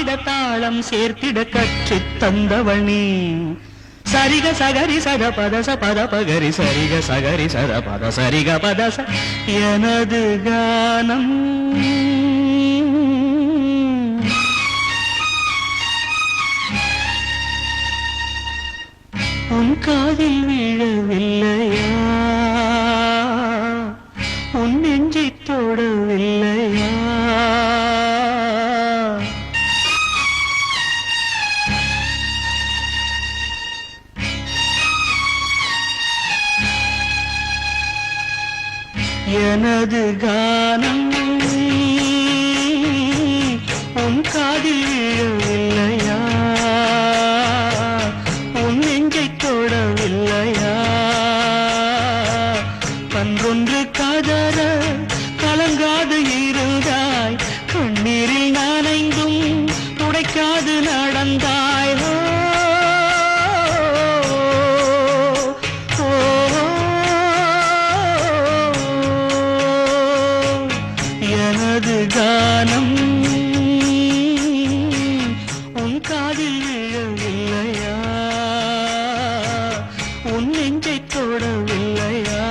பாடிட தாளம் சேர்த்திட கற்று தந்தவள் நீ சரிக சகரி சத பதச பத பகரி சரிக சகரி சத பத சரிக பதச. எனது கானம். உன் காதில் விழவில்லையா? உன் நெஞ்சித்தோ எனது கானம் உன் காதில் விழவில்லையா? உன் நெஞ்சை தொடவில்லையா? பன்றொன்று கதற கலங்காத இருந்தாய் உன் நெஞ்சை தொடவில்லையா?